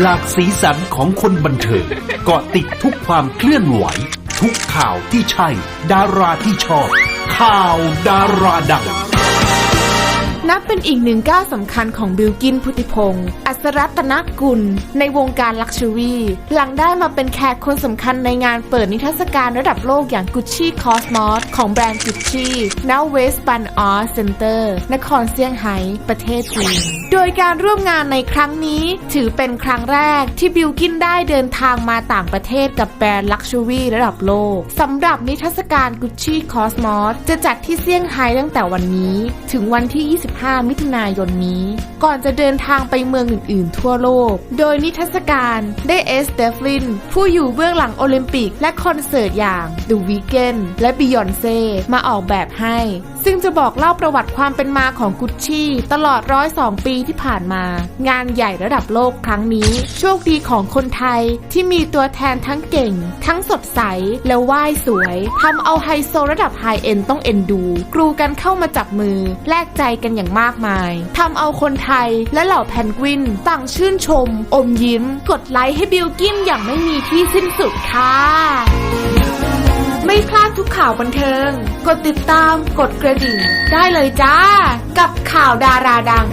หลากสีสันของคนบันเทิงเกาะติดทุกความเคลื่อนไหว ทุกข่าวที่ใช่ ดาราที่ชอบ ข่าวดาราดัง นับเป็นอีกหนึ่งก้าวสำคัญของบิลกินพุทธิพงศ์อัศรัตนกุล ในวงการลักชัวรี่ หลังได้มาเป็นแขกคนสำคัญในงานเปิดนิทรรศการระดับโลกอย่าง Gucci Cosmos ของแบรนด์ Gucci ณเวสปันออสเซ็นเตอร์ นครเซี่ยงไฮ้ประเทศจีน โดยการร่วมงานในครั้งนี้ถือเป็นครั้งแรกที่บิลกินได้เดินทางมาต่างประเทศกับแบรนด์ลักชัวรี่ระดับโลกสำหรับนิทรรศการ Gucci Cosmos จะจัดที่เซี่ยงไฮ้ตั้งแต่วันนี้ ถึงวันที่25มิถุนายนนี้ ก่อนจะเดินทางไปเมืองอื่น ๆ ทั่วโลก โดยนิทรรศการได้เอสเดฟลิน ผู้อยู่เบื้องหลังโอลิมปิก และคอนเสิร์ตอย่าง The Weeknd และ Beyoncé มาออกแบบให้ ซึ่งจะบอกเล่าประวัติความเป็นมาของกุชชี่ตลอดร้อยสองปีที่ผ่านมา งานใหญ่ระดับโลกครั้งนี้ โชคดีของคนไทยที่มีตัวแทนทั้งเก่ง ทั้งสดใสและว่ายสวยทำเอาไฮโซระดับไฮเอ็นต้องเอ็นดู กรูกันเข้ามาจับมือ แลกใจกันอย่างมากมายทำเอาคนไทยและเหล่าแพนกวินต่างชื่นชม อมยิ้ม กดไลค์ให้บิลกินอย่างไม่มีที่สิ้นสุดค่ะไม่พลาดทุกข่าวบันเทิง กดติดตามกดกระดิ่ง ได้เลยจ้า กับข่าวดาราดัง